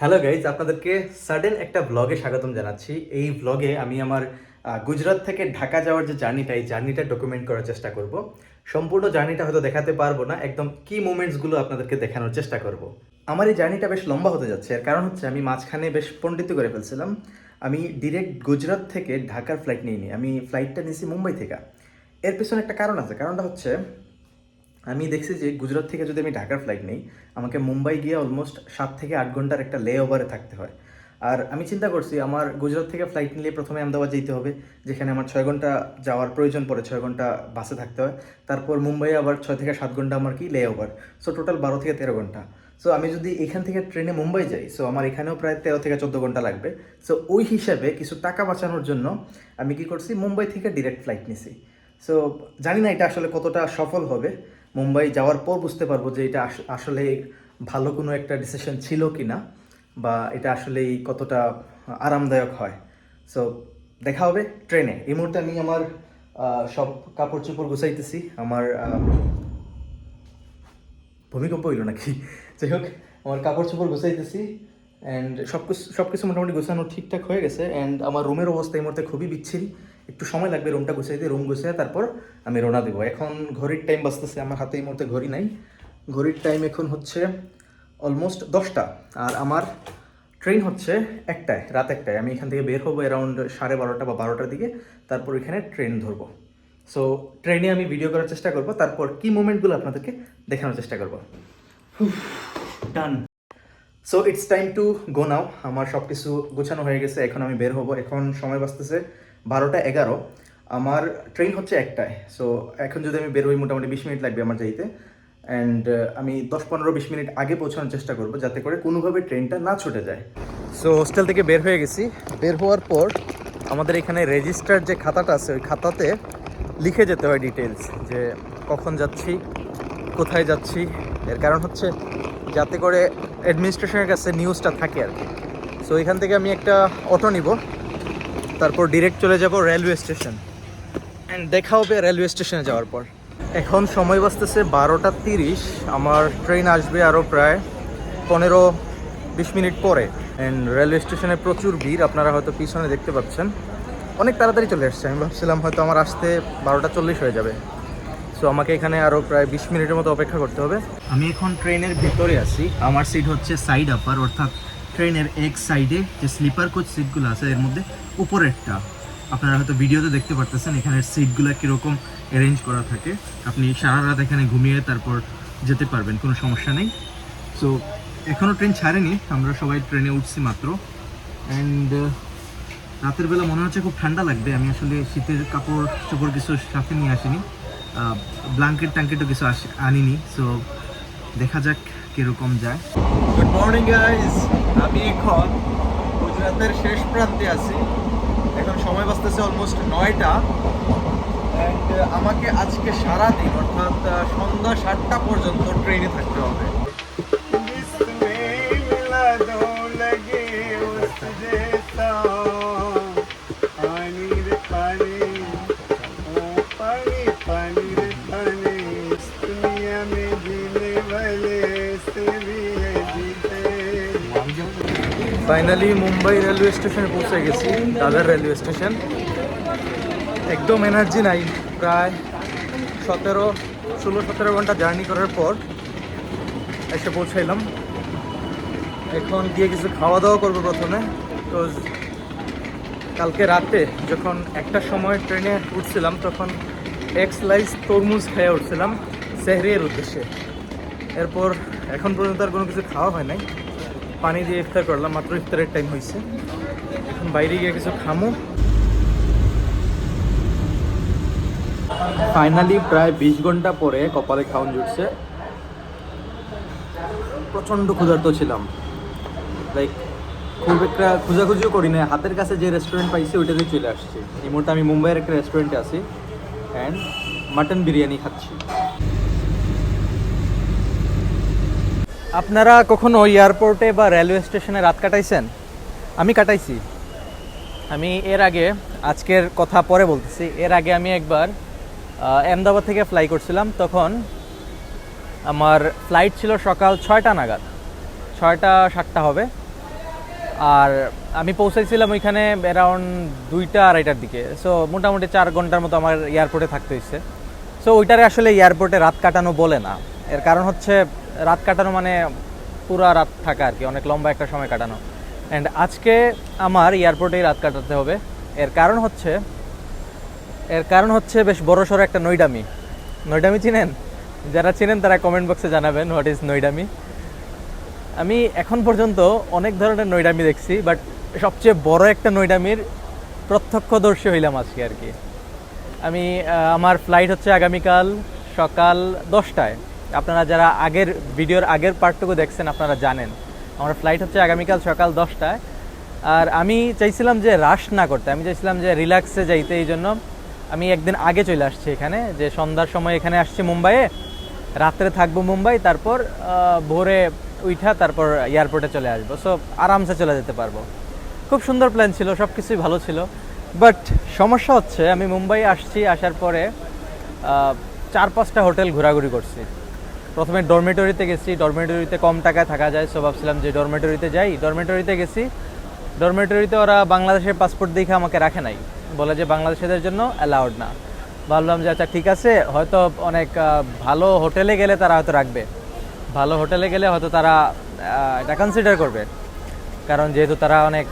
Hello guys আপনাদেরকে sudden একটা ব্লগে স্বাগতম জানাচ্ছি। এই ব্লগে আমি আমার গুজরাট থেকে ঢাকা যাওয়ার যে জার্নিটা এই জার্নিটা ডকুমেন্ট করার চেষ্টা করব। সম্পূর্ণ জার্নিটা হয়তো দেখাতে পারব না। একদম কি মুমেন্টসগুলো আপনাদেরকে দেখানোর চেষ্টা করব। আমার এই জার্নিটা বেশ লম্বা হতে যাচ্ছে। এর কারণ হচ্ছে, আমি মাঝখানে বেশ পণ্ডিত করে ফেলছিলাম। আমি ডিরেক্ট গুজরাট থেকে ঢাকার ফ্লাইট নিইনি আমি ফ্লাইটটা নিয়েছি মুম্বাই থেকে। এর পেছনে একটা কারণ আছে। কারণটা হচ্ছে আমি দেখছি যে গুজরাট থেকে যদি আমি ঢাকার ফ্লাইট নেই, আমাকে মুম্বাই গিয়ে অলমোস্ট সাত থেকে আট ঘণ্টার একটা লে ওভারে থাকতে হয়। আর আমি চিন্তা করছি, আমার গুজরাট থেকে ফ্লাইট নিলে প্রথমে আহমেদাবাদ যেতে হবে, যেখানে আমার ছয় ঘণ্টা যাওয়ার প্রয়োজন পড়ে, ছয় ঘণ্টা বাসে থাকতে হয়। তারপর মুম্বাই আবার ছয় থেকে সাত ঘণ্টা আমার কি লে ওভার সো টোটাল বারো থেকে তেরো ঘণ্টা। সো আমি যদি এখান থেকে ট্রেনে মুম্বাই যাই সো আমার এখানেও প্রায় তেরো থেকে চোদ্দ ঘণ্টা লাগবে। সো ওই হিসাবে কিছু টাকা বাঁচানোর জন্য আমি কি করছি, মুম্বাই থেকে ডিরেক্ট ফ্লাইট নিছি। সো জানি না এটা আসলে কতটা সফল হবে মুম্বাই যাওয়ার পর বুঝতে পারব যে এটা আসলে ভালো কোনো একটা ডিসিশন ছিল কি না বা এটা আসলেই কতটা আরামদায়ক হয়। সো দেখা হবে ট্রেনে। এই মুহূর্তে আমি আমার সব কাপড় চোপড় গুছাইতেছি। আমার ভূমিকম্প হইল নাকি? যাই হোক, আমার কাপড় চোপড় গুছাইতেছি অ্যান্ড সব কিছু সব কিছু মোটামুটি গোছানো ঠিকঠাক হয়ে গেছে অ্যান্ড আমার রুমের অবস্থা এই মুহূর্তে খুবই বিচ্ছিরি। একটু সময় লাগবে রুমটা গুছাইতে রুম গুছিয়ে তারপর আমি রোনা দেবো। এখন ঘড়ির টাইম বাজতেছে, আমার হাতে এই মুহূর্তে ঘড়ি নাই। ঘড়ির টাইম এখন হচ্ছে অলমোস্ট দশটা, আর আমার ট্রেন হচ্ছে একটায়, রাত একটায়। আমি এখান থেকে বের হব অ্যারাউন্ড সাড়ে বারোটা বা বারোটার দিকে, তারপর এখানে ট্রেন ধরবো। সো ট্রেনে আমি ভিডিও করার চেষ্টা করব, তারপর কি মুমেন্টগুলো আপনাদেরকে দেখানোর চেষ্টা করব। Done so it's time to go now আমার সব কিছু গোছানো হয়ে গেছে, এখন আমি বের হব। এখন সময় বাঁচতেছে বারোটা এগারো, আমার ট্রেন হচ্ছে একটায়। সো এখন যদি আমি বের হই মোটামুটি বিশ মিনিট লাগবে আমার যাইতে। অ্যান্ড আমি দশ পনেরো বিশ মিনিট আগে পৌঁছানোর চেষ্টা করব যাতে করে কোনোভাবে ট্রেনটা না ছুটে যায়। সো হোস্টেল থেকে বের হয়ে গেছি। বের হওয়ার পর আমাদের এখানে রেজিস্টার যে খাতাটা আছে, ওই খাতাতে লিখে যেতে হয় ডিটেলস যে কখন যাচ্ছি, কোথায় যাচ্ছি। এর কারণ হচ্ছে যাতে করে অ্যাডমিনিস্ট্রেশনের কাছে নিউজটা থাকে আর কি। সো এখান থেকে আমি একটা অটো নিব। তারপর ডিরেক্ট চলে যাব রেলওয়ে স্টেশন অ্যান্ড দেখা হবে রেলওয়ে স্টেশনে যাওয়ার পর। এখন সময় বাজতেছে বারোটা তিরিশ, আমার ট্রেন আসবে আরও প্রায় পনেরো বিশ মিনিট পরে। অ্যান্ড রেলওয়ে স্টেশনে প্রচুর ভিড়, আপনারা হয়তো পিছনে দেখতে পাচ্ছেন। অনেক তাড়াতাড়ি চলে আসছে, আমি ভাবছিলাম হয়তো আমার আসতে বারোটা চল্লিশ হয়ে যাবে। সো আমাকে এখানে আরও প্রায় বিশ মিনিটের মতো অপেক্ষা করতে হবে। আমি এখন ট্রেনের ভিতরে আছি, আমার সিট হচ্ছে সাইড আপার অর্থাৎ ট্রেনের এক সাইডে যে স্লিপার কোচ সিটগুলো আছে এর মধ্যে উপরেরটা। আপনারা হয়তো ভিডিওতে দেখতে পারতেছেন এখানের সিটগুলো কীরকম অ্যারেঞ্জ করা থাকে। আপনি সারা রাত এখানে ঘুমিয়ে তারপর যেতে পারবেন, কোনো সমস্যা নেই। সো এখনও ট্রেন ছাড়েনি, আমরা সবাই ট্রেনে উঠছি মাত্র। অ্যান্ড রাতের বেলা মনে হচ্ছে খুব ঠান্ডা লাগবে। আমি আসলে শীতের কাপড় চোপড় কিছু সাথে নিয়ে আসিনি। ব্ল্যাঙ্কেট ট্যাঙ্কেটও কিছু আনিনি। সো দেখা যাক কীরকম যায়। মর্নিং গাইজ আমি এখন গুজরাতের শেষ প্রান্তে আছি। এখন সময় বাঁচতেছে অলমোস্ট নয়টা। অ্যান্ড আমাকে আজকে সারাদিন, অর্থাৎ সন্ধ্যা সাতটা পর্যন্ত ট্রেনে থাকতে হবে। ফাইনালি মুম্বাই রেলওয়ে স্টেশনে পৌঁছে গেছি, দাদার রেলওয়ে স্টেশন। একদম এনার্জি নাই, প্রায় সতেরো, ষোলো, সতেরো ঘণ্টা জার্নি করার পর এসে পৌঁছাইলাম। এখন গিয়ে কিছু খাওয়া দাওয়া করব প্রথমে তো কালকে রাতে যখন একটা সময় ট্রেনে উঠছিলাম, তখন এক স্লাইস তরমুজ খেয়ে উঠছিলাম, সেহরিয়ের উদ্দেশ্যে। এরপর এখন পর্যন্ত আর কোনো কিছু খাওয়া হয় নাই। পানি দিয়ে ইফতার করলাম, মাত্র ইফতারের টাইম হয়েছে এখন বাইরে গিয়ে কিছু খামো। ফাইনালি প্রায় বিশ ঘণ্টা পরে কপালে খাওয়ান জুটছে। প্রচণ্ড ক্ষুধার্ত ছিলাম। লাইক খুব একটা খোঁজাখুঁজিও করি না হাতের কাছে যে রেস্টুরেন্ট পাইছি ওইটাতেই চলে আসছি। এই মুহূর্তে আমি মুম্বাইয়ের একটা রেস্টুরেন্টে আছি। অ্যান্ড মাটন বিরিয়ানি খাচ্ছি। আপনারা কখনো এয়ারপোর্টে বা রেলওয়ে স্টেশনে রাত কাটাইছেন? আমি কাটাইছি। আমি এর আগে আজকের কথা পরে বলতেছি এর আগে আমি একবার আহ, আহমেদাবাদ থেকে ফ্লাই করছিলাম। তখন আমার ফ্লাইট ছিল সকাল ছয়টা নাগাদ। ছয়টা সাতটা হবে। আর আমি পৌঁছাইছিলাম ওইখানে অ্যারাউন্ড দুইটা আড়াইটার দিকে। সো মোটামুটি চার ঘণ্টার মতো আমার এয়ারপোর্টে থাকতে হয়েছে সো ওইটারে আসলে এয়ারপোর্টে রাত কাটানো বলে না। এর কারণ হচ্ছে রাত কাটানো মানে পুরা রাত থাকা আর কি, অনেক লম্বা একটা সময় কাটানো। অ্যান্ড আজকে আমার এয়ারপোর্টেই রাত কাটাতে হবে। এর কারণ হচ্ছে, এর কারণ হচ্ছে বেশ বড় সড়ো একটা নৈডামি। নৈডামি চিনেন? যারা চিনেন তারা কমেন্ট বক্সে জানাবেন হোয়াট ইজ নৈডামি। আমি এখন পর্যন্ত অনেক ধরনের নৈডামি দেখছি বাট সবচেয়ে বড় একটা নৈডামির প্রত্যক্ষদর্শী হইলাম আজকে আর কি। আমি আমার ফ্লাইট হচ্ছে আগামীকাল সকাল দশটায়। আপনারা যারা আগের ভিডিওর আগের পার্টটুকু দেখছেন, আপনারা জানেন। আমার ফ্লাইট হচ্ছে আগামীকাল সকাল দশটায়। আর আমি চাইছিলাম যে রাশ না করতে, আমি চাইছিলাম যে রিল্যাক্সে যাইতে, এই জন্য আমি একদিন আগে চলে আসছি এখানে, যে সন্ধ্যার সময় এখানে আসছি মুম্বাইয়ে। রাত্রে থাকব মুম্বাই, তারপর ভোরে উঠা তারপর এয়ারপোর্টে চলে আসব। সো আরামসে চলে যেতে পারব। খুব সুন্দর প্ল্যান ছিল সব কিছুই ভালো ছিল। বাট সমস্যা হচ্ছে, আমি মুম্বাই আসছি, আসার পরে চার পাঁচটা হোটেল ঘোরাঘুরি করছি। প্রথমে ডরমেটরিতে গেছি। ডরমেটরিতে কম টাকায় থাকা যায়, সো ভাবছিলাম যে ডরমেটরিতে যাই। ডরমেটরিতে গেছি। ডরমেটরিতে ওরা বাংলাদেশের পাসপোর্ট দেখে আমাকে রাখে নাই। বলে যে বাংলাদেশিদের জন্য অ্যালাউড না। ভাবলাম যে আচ্ছা ঠিক আছে। হয়তো অনেক ভালো হোটেলে গেলে তারা হয়তো রাখবে। ভালো হোটেলে গেলে হয়তো তারা এটা কনসিডার করবে। কারণ যেহেতু তারা অনেক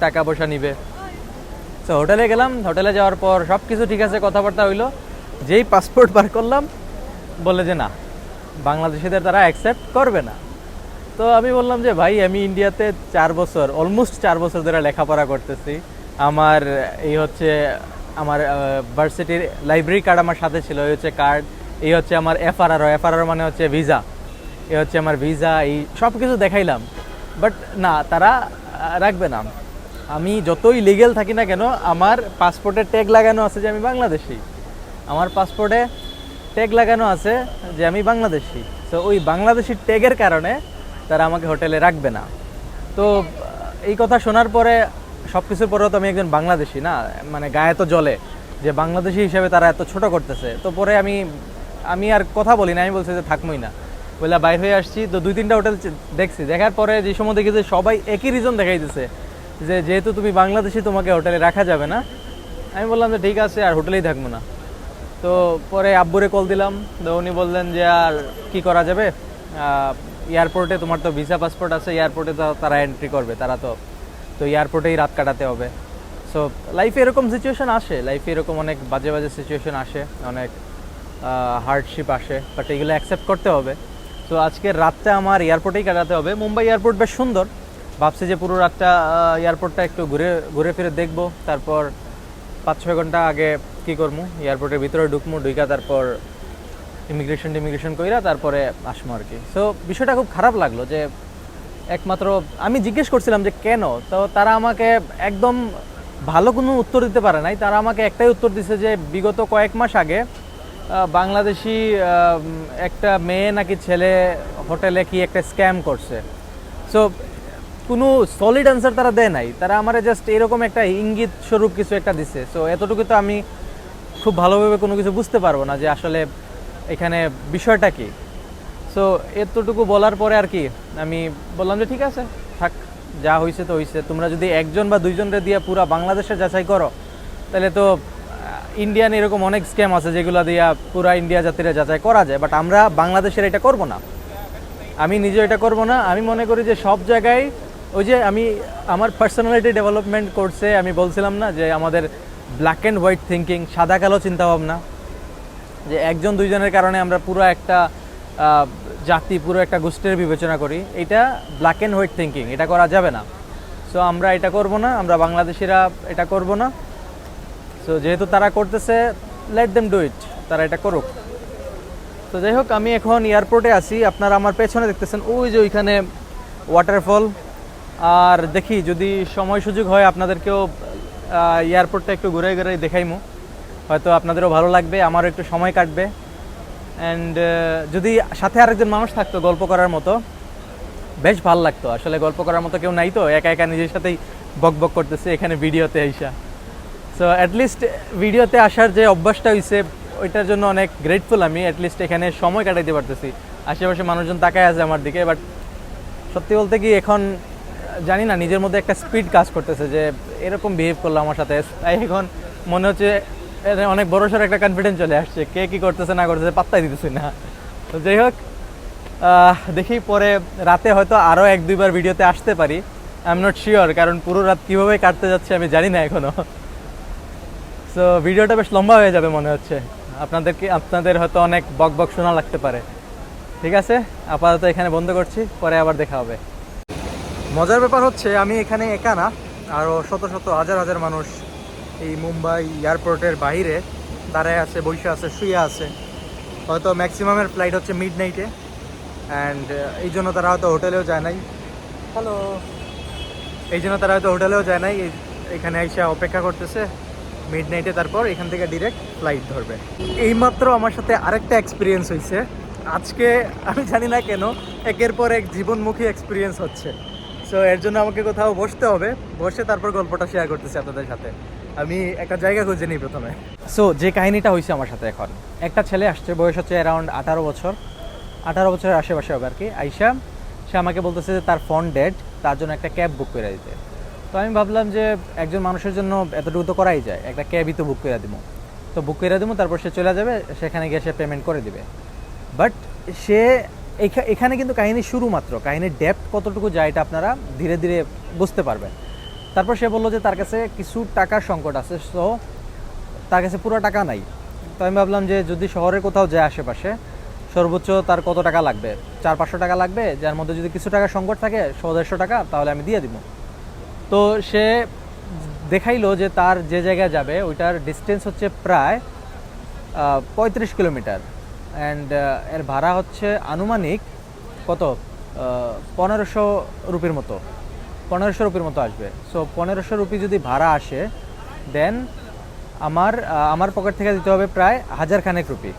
টাকা পয়সা নিবে। তো হোটেলে গেলাম। হোটেলে যাওয়ার পর সব কিছু ঠিক আছে, কথাবার্তা হইল। যেই পাসপোর্ট বার করলাম বলে যে, না। বাংলাদেশিদের তারা অ্যাকসেপ্ট করবে না। তো আমি বললাম যে, ভাই, আমি ইন্ডিয়াতে চার বছর অলমোস্ট চার বছর ধরে লেখাপড়া করতেছি। আমার এই হচ্ছে, আমার ভার্সিটির লাইব্রেরি কার্ড আমার সাথে ছিল, এই হচ্ছে কার্ড এই হচ্ছে আমার এফআরআর এফআরআর মানে হচ্ছে ভিসা এই হচ্ছে আমার ভিসা এই সব কিছু দেখাইলাম। বাট না, তারা রাখবে না। আমি যতই লিগেল থাকি না কেন, আমার পাসপোর্টে ট্যাগ লাগানো আছে যে আমি বাংলাদেশি। আমার পাসপোর্টে ট্যাগ লাগানো আছে যে আমি বাংলাদেশি। তো ওই বাংলাদেশি ট্যাগের কারণে তারা আমাকে হোটেলে রাখবে না। তো, এই কথা শোনার পরে সব কিছুর পরেও তো আমি একজন বাংলাদেশি না মানে গায়ে তো জলে, যে বাংলাদেশি হিসেবে তারা এত ছোট করতেছে। তো পরে আমি আমি আর কথা বলি না, আমি বলছি যে থাকবোই না। বলে বাইর হয়ে আসছি, তো দুই তিনটা হোটেল দেখছি। দেখার পরে যে সময় দেখি যে সবাই একই রিজন দেখাই দিছে যে যেহেতু তুমি বাংলাদেশি, তোমাকে হোটেলে রাখা যাবে না। আমি বললাম যে ঠিক আছে, আর হোটেলেই থাকব না। তো পরে আব্বুরে কল দিলাম। তো উনি বললেন যে, আর কি করা যাবে? এয়ারপোর্টে তোমার তো ভিসা পাসপোর্ট আছে এয়ারপোর্টে তো তারা এন্ট্রি করবে, তারা তো তো এয়ারপোর্টেই রাত কাটাতে হবে। সো লাইফে এরকম সিচুয়েশন আসে লাইফে এরকম অনেক বাজে বাজে সিচুয়েশন আসে, অনেক হার্ডশিপ আসে বাট এগুলো অ্যাকসেপ্ট করতে হবে। তো আজকের রাতটা আমার এয়ারপোর্টেই কাটাতে হবে। মুম্বাই এয়ারপোর্ট বেশ সুন্দর। ভাবছি যে পুরো রাতটা এয়ারপোর্টটা একটু ঘুরে ঘুরে ফিরে দেখব। তারপর পাঁচ ছয় ঘণ্টা আগে কি করব এয়ারপোর্টের ভিতরে ঢুকবো ঢুকা তারপর ইমিগ্রেশন টিমিগ্রেশন কইরা তারপরে আসব আর কি। সো বিষয়টা খুব খারাপ লাগল যে একমাত্র আমি জিজ্ঞেস করছিলাম যে কেন? তো তারা আমাকে একদম ভালো কোনো উত্তর দিতে পারে নাই। তারা আমাকে একটাই উত্তর দিছে যে বিগত কয়েক মাস আগে বাংলাদেশি একটা মেয়ে নাকি ছেলে হোটেলে কি একটা স্ক্যাম করছে। সো কোনো সলিড অ্যান্সার তারা দেয় নাই। তারা আমার জাস্ট এরকম একটা ইঙ্গিত স্বরূপ কিছু একটা দিছে। সো এতটুকু তো আমি খুব ভালোভাবে কোনো কিছু বুঝতে পারব না যে আসলে এখানে বিষয়টা কি। সো এতটুকু বলার পরে আর কি, আমি বললাম যে ঠিক আছে, থাক, যা হয়েছে তো হয়েছে তোমরা যদি একজন বা দুইজনরে দিয়ে পুরা বাংলাদেশে যাচাই করো, তাহলে তো ইন্ডিয়ান এরকম অনেক স্ক্যাম আছে যেগুলো দিয়া পুরা ইন্ডিয়া জাতিরা যাচাই করা যায়। বাট আমরা বাংলাদেশের এটা করব না। আমি নিজে এটা করব না। আমি মনে করি যে সব জায়গায় ওই যে আমি, আমার পার্সোনালিটি ডেভেলপমেন্ট করছে আমি বলছিলাম না যে আমাদের ব্ল্যাক অ্যান্ড হোয়াইট থিঙ্কিং সাদা কালো চিন্তাভাবনা, যে একজন দুইজনের কারণে আমরা পুরো একটা জাতি, পুরো একটা গোষ্ঠীর বিবেচনা করি, এটা ব্ল্যাক অ্যান্ড হোয়াইট থিঙ্কিং এটা করা যাবে না। সো আমরা এটা করব না, আমরা বাংলাদেশিরা এটা করব না। সো যেহেতু তারা করতেছে লেট দেম ডু ইট তারা এটা করুক। তো যাই হোক, আমি এখন এয়ারপোর্টে আছি, আপনারা আমার পেছনে দেখতেছেন, ওই যে ওইখানে ওয়াটারফল আর দেখি, যদি সময় সুযোগ হয়, আপনাদেরকেও এয়ারপোর্টটা একটু ঘুরে ঘুরে দেখাইমু হয়তো আপনাদেরও ভালো লাগবে, আমারও একটু সময় কাটবে। অ্যান্ড যদি সাথে আরেকজন মানুষ থাকতো গল্প করার মতো, বেশ ভালো লাগতো। আসলে গল্প করার মতো কেউ নাই তো, একা একা নিজের সাথেই বক বক করতেছে এখানে ভিডিওতে আইসা। সো অ্যাটলিস্ট ভিডিওতে আসার যে অভ্যাসটা হয়েছে ওইটার জন্য অনেক গ্রেটফুল আমি। অ্যাটলিস্ট এখানে সময় কাটাইতে পারতেছি। আশেপাশে মানুষজন তাকায় আছে আমার দিকে বাট সত্যি বলতে কি এখন জানি না, নিজের মধ্যে একটা স্পিড কাজ করতেছে যে এরকম বিহেভ করল আমার সাথে। তাই এখন মনে হচ্ছে অনেক বড় সড়ো একটা কনফিডেন্স চলে আসছে, কে কি করতেছে, না করতেছে, পাত্তাই দিতেছি না। তো যাই হোক দেখি পরে রাতে হয়তো আরও এক, দুইবার ভিডিওতে আসতে পারি। আই এম নট শিওর কারণ পুরো রাত কীভাবে কাটতে যাচ্ছে আমি জানি না এখনও সো ভিডিওটা বেশ লম্বা হয়ে যাবে মনে হচ্ছে। আপনাদেরকে, আপনাদের হয়তো অনেক বক বক শোনা লাগতে পারে। ঠিক আছে? আপাতত এখানে বন্ধ করছি, পরে আবার দেখা হবে। মজার ব্যাপার হচ্ছে আমি এখানে একা না। আরও শত শত হাজার হাজার মানুষ এই মুম্বাই এয়ারপোর্টের বাইরে দাঁড়ায় আছে বসে আছে শুয়ে আছে। হয়তো ম্যাক্সিমামের ফ্লাইট হচ্ছে মিড নাইটে অ্যান্ড এই জন্য তারা হয়তো হোটেলেও যায় নাই। হ্যালো এই জন্য তারা হয়তো হোটেলেও যায় নাই। এখানে এসে অপেক্ষা করতেছে। মিড নাইটে তারপর এখান থেকে ডিরেক্ট ফ্লাইট ধরবে। এইমাত্র আমার সাথে আরেকটা এক্সপিরিয়েন্স হয়েছে আজকে আমি জানি না কেন একের পর এক জীবনমুখী এক্সপিরিয়েন্স হচ্ছে। সো এর জন্য আমাকে কোথাও বসতে হবে। বসে তারপর গল্পটা শেয়ার করতেছি আপনাদের সাথে। আমি একটা জায়গা খুঁজে নিই প্রথমে। সো যে কাহিনীটা হয়েছে আমার সাথে এখন। একটা ছেলে আসছে, বয়স হচ্ছে অ্যারাউন্ড আঠারো বছর। আঠারো বছরের আশেপাশে হবে আর কি। আইসা, সে আমাকে বলতেছে যে তার ফোন ডেড তার জন্য একটা ক্যাব বুক করে দিতে। তো আমি ভাবলাম যে একজন মানুষের জন্য এতটুকু তো করাই যায়। একটা ক্যাবই তো বুক করে দিব। তো বুক করে দিব, তারপর সে চলে যাবে, সেখানে গিয়ে সে পেমেন্ট করে দিবে। বাট সে এখানে কিন্তু কাহিনী শুরু মাত্র। কাহিনীর ডেপথ কতটুকু যায় এটা আপনারা ধীরে ধীরে বুঝতে পারবেন। তারপর সে বলল যে তার কাছে কিছু টাকার সংকট আছে সো তার কাছে পুরো টাকা নাই। তো আমি ভাবলাম যে যদি শহরে কোথাও যায় আশেপাশে, সর্বোচ্চ তার কত টাকা লাগবে? চার, পাঁচশো টাকা লাগবে, যার মধ্যে যদি কিছু টাকা সংকট থাকে শো দেড়শো টাকা, তাহলে আমি দিয়ে দিব। তো সে দেখাইলো যে তার যে জায়গায় যাবে, ওইটার ডিস্টেন্স হচ্ছে প্রায় পঁয়ত্রিশ কিলোমিটার। অ্যান্ড এর ভাড়া হচ্ছে আনুমানিক কত? পনেরোশো রুপির মতো। পনেরোশো রুপির মতো আসবে। সো পনেরোশো রুপি যদি ভাড়া আসে দেন আমার আমার পকেট থেকে দিতে হবে প্রায় হাজার খানেক রুপি।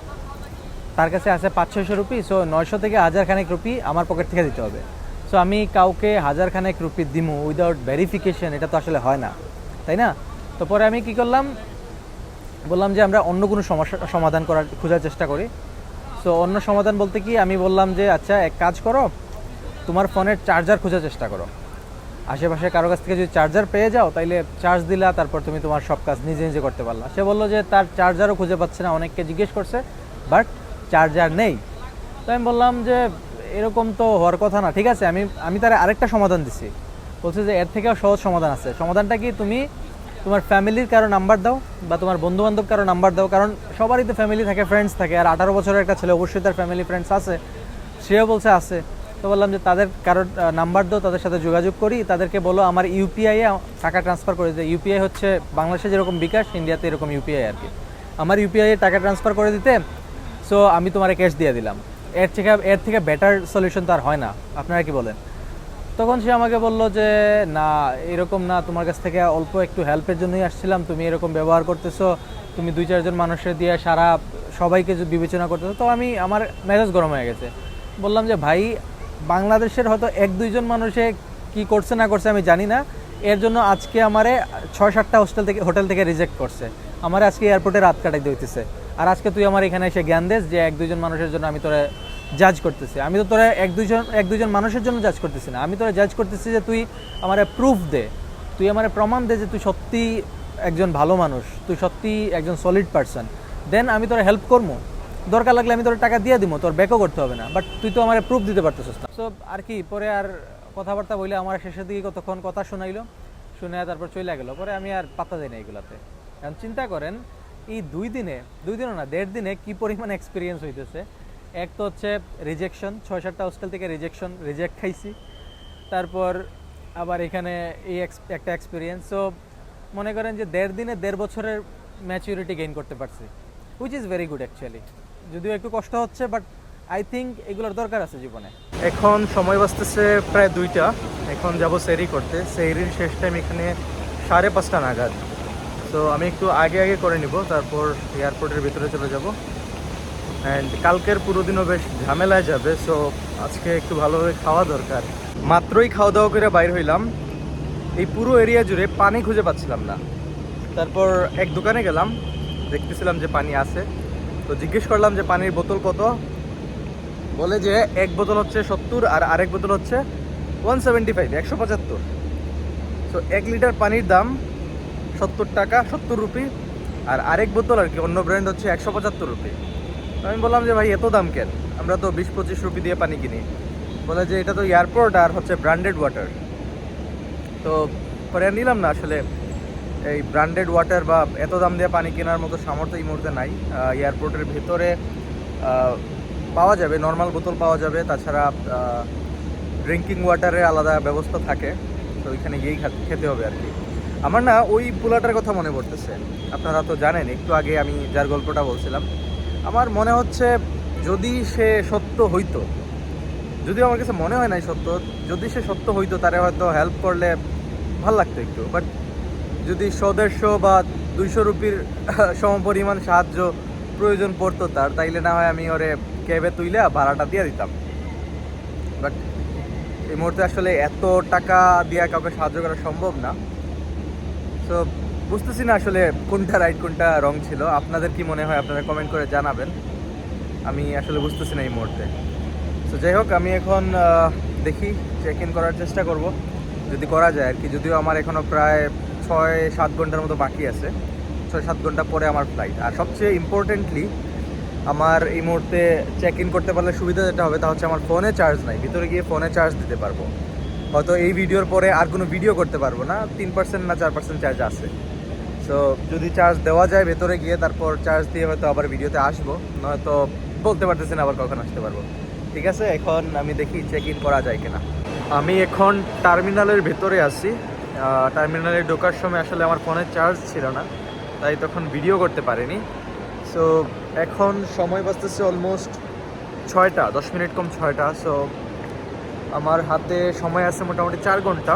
তার কাছে আছে পাঁচ ছয়শো রুপি সো নয়শো থেকে হাজার খানেক রুপি আমার পকেট থেকে দিতে হবে। সো আমি কাউকে হাজার খানেক রুপি দিমু উইদাউট ভেরিফিকেশন এটা তো আসলে হয় না। তাই না? তো পরে আমি কি করলাম? বললাম যে আমরা অন্য কোনো সমস্যা, সমাধান করার, খোঁজার চেষ্টা করি। সো অন্য সমাধান বলতে কি, আমি বললাম যে আচ্ছা এক কাজ করো, তোমার ফোনের চার্জার খোঁজার চেষ্টা করো। আশেপাশে কারও কাছ থেকে যদি চার্জার পেয়ে যাও, তাইলে চার্জ দিলা, তারপর তুমি তোমার সব কাজ নিজে নিজে করতে পারলা। সে বলল যে, তার চার্জারও খুঁজে পাচ্ছে না, অনেককে জিজ্ঞেস করছে বাট চার্জার নেই। তো আমি বললাম যে, এরকম তো হওয়ার কথা না, ঠিক আছে, আমি আমি তার আরেকটা সমাধান দিছি। বলছে যে, এর থেকেও সহজ সমাধান আছে। সমাধানটা কি, তুমি তোমার ফ্যামিলির কারও নাম্বার দাও বা তোমার বন্ধু বান্ধব কারও নাম্বার দাও, কারণ সবারই তো ফ্যামিলি থাকে ফ্রেন্ডস থাকে, আর আঠারো বছরের একটা ছেলে অবশ্যই তার ফ্যামিলি ফ্রেন্ডস আছে, সেও বলছে আছে। তো বললাম যে তাদের কারোর নাম্বার দাও, তাদের সাথে যোগাযোগ করি, তাদেরকে বলো আমার ইউপিআই টাকা ট্রান্সফার করে দিতে। ইউপিআই হচ্ছে বাংলাদেশে যেরকম বিকাশ, ইন্ডিয়াতে এরকম ইউপিআই আর কি। আমার ইউপিআই টাকা ট্রান্সফার করে দিতে সো আমি তোমার ক্যাশ দিয়ে দিলাম। এর থেকে এর থেকে বেটার সলিউশন তো আর হয় না। আপনারা কি বলেন? তখন সে আমাকে বলল যে, না, এরকম না, তোমার কাছ থেকে অল্প একটু হেল্পের জন্যই আসছিলাম, তুমি এরকম ব্যবহার করতেছো, তুমি দুই চারজন মানুষের দিয়ে সারা সবাইকে বিবেচনা করতেছো। তো আমি, আমার মেজাজ গরম হয়ে গেছে। বললাম যে, ভাই, বাংলাদেশের হয়তো এক দুইজন মানুষে কি করছে, না করছে আমি জানি না। এর জন্য আজকে আমারে ছয়, সাতটা হোস্টেল থেকে হোটেল থেকে রিজেক্ট করছে। আমার আজকে এয়ারপোর্টে রাত কাটাইতে হইতেছে। আর আজকে তুই আমার এখানে এসে জ্ঞান দেস যে, এক দুইজন মানুষের জন্য আমি তোরা জাজ করতেছি। আমি তো তোরা এক দুইজন, এক দুজন মানুষের জন্য জাজ করতেছি না। আমি তোরা জাজ করতেছি যে তুই আমার প্রুফ দে। তুই আমার প্রমাণ দে যে তুই সত্যি একজন ভালো মানুষ। তুই সত্যি একজন সলিড পার্সন দেন আমি তোরা হেল্প করব দরকার লাগলে আমি তোর টাকা দিয়ে দিব তোর ব্যাকও করতে হবে না। বাট তুই তো আমার প্রুফ দিতে পারতেছিস না। সো আর কি, পরে আর কথাবার্তা বলে আমার শেষের দিকে কতক্ষণ কথা শোনাইলো, শুনে তারপর চলে গেল। পরে আমি আর পাত্তা দিই না এগুলাতে। এখন চিন্তা করেন, এই দুই দিনে, দুই দিনও না, দেড় দিনে কি পরিমাণ এক্সপিরিয়েন্স হইতেছে এক তো হচ্ছে রিজেকশন ছয় সাতটা হোস্টেল থেকে রিজেকশন রিজেক্ট খাইছি। তারপর আবার এখানে এই একটা এক্সপিরিয়েন্স সো মনে করেন যে দেড় দিনে দেড় বছরের ম্যাচুরিটি গেইন করতে পারছি which is very good actually যদিও একটু কষ্ট হচ্ছে বাট আই থিঙ্ক এগুলোর দরকার আছে জীবনে। এখন সময় বাঁচতেছে প্রায় দুইটা, এখন যাব সেরি করতে। সেরির শেষ টাইম এখানে সাড়ে পাঁচটা নাগাদ। তো আমি একটু আগে আগে করে নিব, তারপর এয়ারপোর্টের ভিতরে চলে যাব। অ্যান্ড কালকের পুরো দিনও বেশ ঝামেলায় যাবে সো আজকে একটু ভালোভাবে খাওয়া দরকার। মাত্রই খাওয়া দাওয়া করে বাইর হইলাম। এই পুরো এরিয়া জুড়ে পানি খুঁজে পাচ্ছিলাম না। তারপর এক দোকানে গেলাম, দেখতেছিলাম যে পানি আছে। তো জিজ্ঞেস করলাম যে পানির বোতল কত? বলে যে এক বোতল হচ্ছে সত্তর আর আরেক বোতল হচ্ছে ওয়ান সেভেন্টি ফাইভ একশো পঁচাত্তর। তো এক লিটার পানির দাম সত্তর টাকা, সত্তর রুপি। আর আরেক বোতল আর কি, অন্য ব্র্যান্ড হচ্ছে একশো পঁচাত্তর রুপি। আমি বললাম যে, ভাই, এত দাম কেন? আমরা তো বিশ পঁচিশ রুপি দিয়ে পানি কিনি। বলে যে, এটা তো এয়ারপোর্ট আর হচ্ছে ব্র্যান্ডেড ওয়াটার। তো পরে নিলাম না, আসলে এই ব্র্যান্ডেড ওয়াটার বা এত দাম দিয়ে পানি কেনার মতো সামর্থ্য এই মুহূর্তে নাই। এয়ারপোর্টের ভেতরে পাওয়া যাবে, নর্মাল বোতল পাওয়া যাবে। তাছাড়া ড্রিঙ্কিং ওয়াটারের আলাদা ব্যবস্থা থাকে। তো ওইখানে গিয়েই খেতে হবে আর কি। আমার না ওই পোলাটার কথা মনে পড়তেছে। আপনারা তো জানেন, একটু আগে আমি যার গল্পটা বলছিলাম আমার মনে হচ্ছে যদি সে সত্য হইতো, যদিও আমার কাছে মনে হয় নাই সত্য, যদি সে সত্য হইতো, তারে হয়তো হেল্প করলে ভালো লাগতো একটু। বাট যদি শো বা দুইশো রুপির সমপরিমাণ সাহায্য প্রয়োজন পড়তো তার, তাইলে না হয় আমি ওরে ক্যাবে তুইলে ভাড়াটা দিয়ে দিতাম। বাট এই মুহূর্তে আসলে এত টাকা দিয়ে কাউকে সাহায্য করা সম্ভব না। তো বুঝতেছি না আসলে কোনটা রাইট কোনটা রং ছিল। আপনাদের কি মনে হয়? আপনারা কমেন্ট করে জানাবেন। আমি আসলে বুঝতেছি না এই মুহূর্তে। তো যাই হোক, আমি এখন দেখি চেক ইন করার চেষ্টা করব। যদি করা যায় আর কি। যদিও আমার এখনও প্রায় ছয় সাত ঘণ্টার মতো বাকি আছে। ছয় সাত ঘণ্টা পরে আমার ফ্লাইট আর সবচেয়ে ইম্পর্টেন্টলি আমার এই মুহূর্তে চেক ইন করতে পারলে সুবিধা যেটা হবে, তা হচ্ছে আমার ফোনে চার্জ নাই। ভিতরে গিয়ে ফোনে চার্জ দিতে পারব। হয়তো এই ভিডিওর পরে আর কোনো ভিডিও করতে পারব না। তিন পার্সেন্ট না চার পার্সেন্ট চার্জ আছে। সো যদি চার্জ দেওয়া যায় ভেতরে গিয়ে, তারপর চার্জ দিয়ে হয়তো আবার ভিডিওতে আসব। নয়তো বলতে পারতেছি না আবার কখন আসতে পারব। ঠিক আছে? এখন আমি দেখি চেক ইন করা যায় কিনা। আমি এখন টার্মিনালের ভেতরে আছি। টার্মিনালে ঢোকার সময় আসলে আমার ফোনের চার্জ ছিল না। তাই তখন ভিডিও করতে পারিনি। সো এখন সময় বাঁচতেছে অলমোস্ট ছয়টা, দশ মিনিট কম ছয়টা। সো আমার হাতে সময় আছে মোটামুটি চার ঘণ্টা।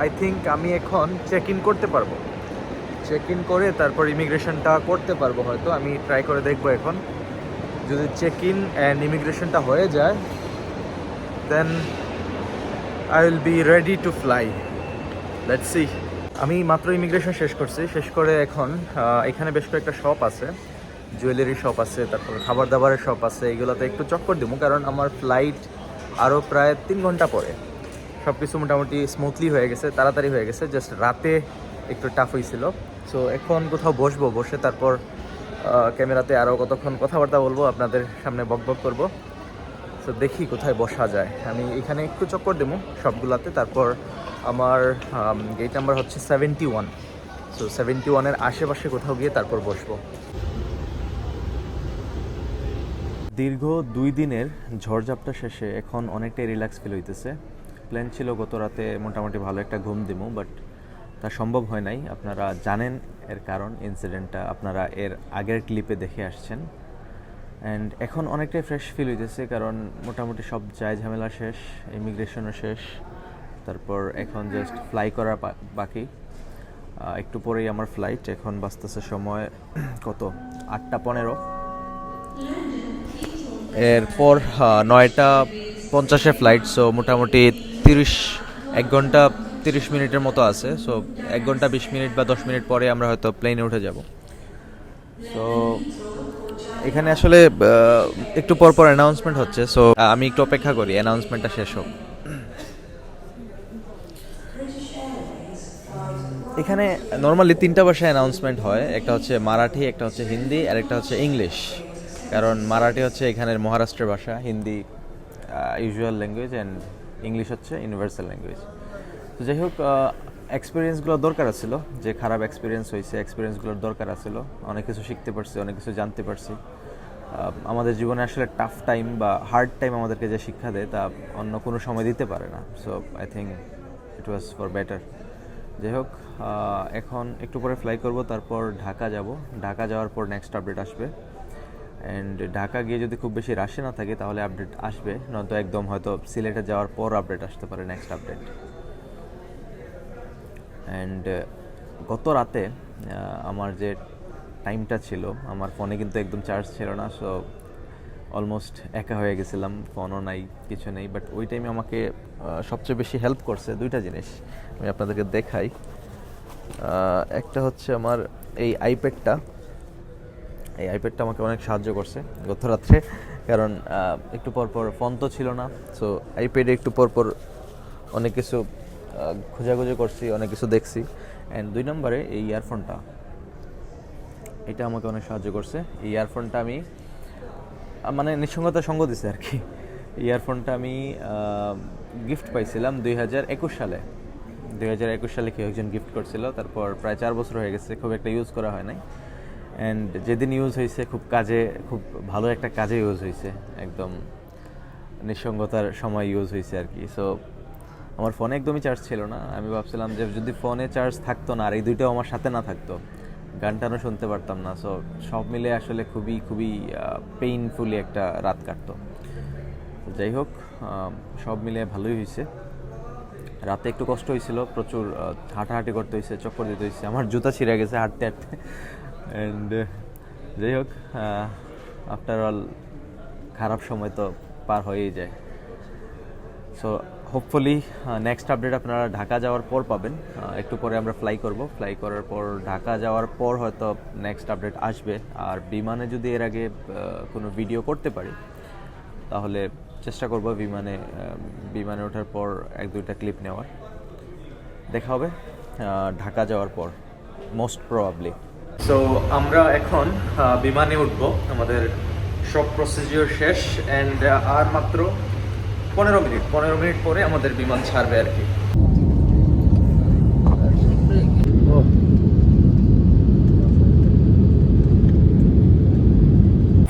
আই থিঙ্ক আমি এখন চেক ইন করতে পারব। চেক ইন করে তারপর ইমিগ্রেশনটা করতে পারব হয়তো। আমি ট্রাই করে দেখব এখন। যদি চেক ইন অ্যান্ড ইমিগ্রেশনটা হয়ে যায় then I will be ready to fly let's see আমি মাত্র ইমিগ্রেশন শেষ করছি। শেষ করে এখন এখানে বেশ কয়েকটা শপ আছে। জুয়েলারি শপ আছে, তারপর খাবার দাবারের শপ আছে। এগুলোতে একটু চক্কর দেবো, কারণ আমার ফ্লাইট আরও প্রায় তিন ঘণ্টা পরে। সব কিছু মোটামুটি স্মুথলি হয়ে গেছে, তাড়াতাড়ি হয়ে গেছে। জাস্ট রাতে একটু টাফ হয়েছিল। সো এখন কোথাও বসবো, বসে তারপর ক্যামেরাতে আরও কতক্ষণ কথাবার্তা বলব, আপনাদের সামনে বক বক করব। তো দেখি কোথায় বসা যায়। আমি এখানে একটু চক্কর দেবো সবগুলাতে, তারপর আমার গেট নাম্বার হচ্ছে সেভেন্টি ওয়ান সো সেভেন্টি ওয়ানের আশেপাশে কোথাও গিয়ে তারপর বসবো। দীর্ঘ দুই দিনের ঝড়ঝাপটা শেষে এখন অনেকটাই রিল্যাক্স ফিল হইতেছে। প্ল্যান ছিল গত রাতে মোটামুটি ভালো একটা ঘুম দিমু বাট তা সম্ভব হয় নাই। আপনারা জানেন এর কারণ ইনসিডেন্টটা আপনারা এর আগের ক্লিপে দেখে আসছেন। অ্যান্ড এখন অনেকটাই ফ্রেশ ফিল হইতেছে কারণ মোটামুটি সব যায় ঝামেলা শেষ ইমিগ্রেশনও শেষ। তারপর এখন জাস্ট ফ্লাই করা বাকি। একটু পরেই আমার ফ্লাইট এখন বাঁচতেছে সময় কত? আটটা পনেরো। এরপর নয়টা পঞ্চাশে ফ্লাইট সো মোটামুটি তিরিশ, এক ঘণ্টা তিরিশ মিনিটের মতো আছে সো এক ঘণ্টা বিশ মিনিট বা দশ মিনিট পরে আমরা হয়তো প্লেনে উঠে যাব। সো এখানে আসলে একটু পর পর অ্যানাউন্সমেন্ট হচ্ছে সো আমি একটু অপেক্ষা করি অ্যানাউন্সমেন্টটা শেষ হোক। এখানে নর্মালি তিনটা ভাষায় অ্যানাউন্সমেন্ট হয়, একটা হচ্ছে মারাঠি, একটা হচ্ছে হিন্দি, আর একটা হচ্ছে ইংলিশ। কারণ মারাঠি হচ্ছে এখানের মহারাষ্ট্রের ভাষা, Hindi usual language and English হচ্ছে ইউনিভার্সাল ল্যাঙ্গুয়েজ যাই হোক এক্সপিরিয়েন্সগুলো দরকার ছিল যে খারাপ এক্সপিরিয়েন্স হয়েছে এক্সপিরিয়েন্সগুলোর দরকার ছিল অনেক কিছু শিখতে পারছি, অনেক কিছু জানতে পারছি। আমাদের জীবনে আসলে টাফ টাইম বা হার্ড টাইম আমাদেরকে যে শিক্ষা দেয়, তা অন্য কোনো সময় দিতে পারে না। So I think it was for better যাই হোক এখন একটু পরে ফ্লাই করব, তারপর ঢাকা যাব। ঢাকা যাওয়ার পর নেক্সট আপডেট আসবে। অ্যান্ড ঢাকা গিয়ে যদি খুব বেশি রাশে না থাকে, তাহলে আপডেট আসবে। নয়তো একদম হয়তো সিলেটে যাওয়ার পর আপডেট আসতে পারে নেক্সট আপডেট অ্যান্ড গত রাতে আমার যে টাইমটা ছিল, আমার ফোনে কিন্তু একদম চার্জ ছিল না সো অলমোস্ট একা হয়ে গেছিলাম ফোনও নাই, কিছু নেই বাট ওই টাইমে আমাকে সবচেয়ে বেশি হেল্প করছে দুইটা জিনিস, আমি আপনাদেরকে দেখাই। একটা হচ্ছে আমার এই আইপ্যাডটা এই আইপ্যাডটা আমাকে অনেক সাহায্য করছে গত রাত্রে, কারণ একটু পর পর ফোন তো ছিল না সো আইপ্যাডে একটু পর পর অনেক কিছু খোঁজাখুঁজি করছি, অনেক কিছু দেখছি। অ্যান্ড দুই নম্বরে এই ইয়ারফোনটা এটা আমাকে অনেক সাহায্য করছে। এই ইয়ারফোনটা আমি মানে নিঃসঙ্গতা সঙ্গ দিছে আর কি। ইয়ারফোনটা আমি গিফট পাইছিলাম দুই হাজার একুশ সালে। দুই হাজার একুশ সালে কেউ একজন গিফট করছিল। তারপর প্রায় চার বছর হয়ে গেছে, খুব একটা ইউজ করা হয় নাই। অ্যান্ড যেদিন ইউজ হয়েছে খুব কাজে, খুব ভালো একটা কাজে ইউজ হয়েছে একদম নিঃসঙ্গতার সময় ইউজ হয়েছে আর কি। সো আমার ফোনে একদমই চার্জ ছিল না। আমি ভাবছিলাম যে যদি ফোনে চার্জ থাকতো না, আর এই দুইটাও আমার সাথে না থাকতো গান টানও শুনতে পারতাম না। সো সব মিলে আসলে খুবই খুবই পেইনফুলি একটা রাত কাটতো। যাই হোক সব মিলে ভালোই হয়েছে। রাতে একটু কষ্ট হয়েছিল, প্রচুর হাঁটাহাঁটি করতে হয়েছে, চক্কর দিতে হয়েছে, আমার জুতা ছিঁড়ে গেছে হাঁটতে হাঁটতে। অ্যান্ড যাই হোক আফটার অল খারাপ সময় তো পার হয়েই যায়। সো হোপফুলি নেক্সট আপডেট আপনারা ঢাকা যাওয়ার পর পাবেন। একটু পরে আমরা ফ্লাই করব। ফ্লাই করার পর ঢাকা যাওয়ার পর হয়তো নেক্সট আপডেট আসবে। আর বিমানে যদি এর আগে কোনো ভিডিও করতে পারি, তাহলে চেষ্টা করব বিমানে বিমানে ওঠার পর এক দুইটা ক্লিপ নেওয়ার। দেখা হবে ঢাকা যাওয়ার পর মোস্ট প্রবাবলি সো আমরা এখন বিমানে উঠব। আমাদের সব প্রসিজিওর শেষ অ্যান্ড আর মাত্র পনেরো মিনিট পনেরো মিনিট পরে আমাদের বিমান ছাড়বে আর কি।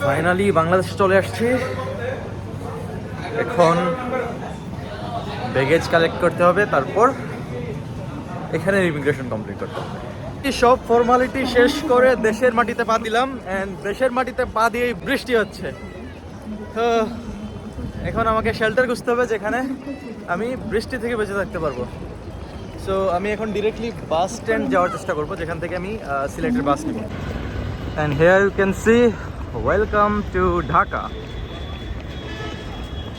ফাইনালি বাংলাদেশে চলে আসছি। এখন ব্যাগেজ কালেক্ট করতে হবে, তারপর এখানে ইমিগ্রেশন কমপ্লিট করতে হবে। সব ফর্মালিটি শেষ করে দেশের মাটিতে পা দিলাম অ্যান্ড দেশের মাটিতে পা দিয়েই বৃষ্টি হচ্ছে। তো এখন আমাকে শেল্টার খুঁজতে হবে যেখানে আমি বৃষ্টি থেকে বেঁচে থাকতে পারব। সো আমি এখন ডিরেক্টলি বাস স্ট্যান্ড যাওয়ার চেষ্টা করব, যেখান থেকে আমি সিলেক্টেড বাস নিব। And here you can see welcome to Dhaka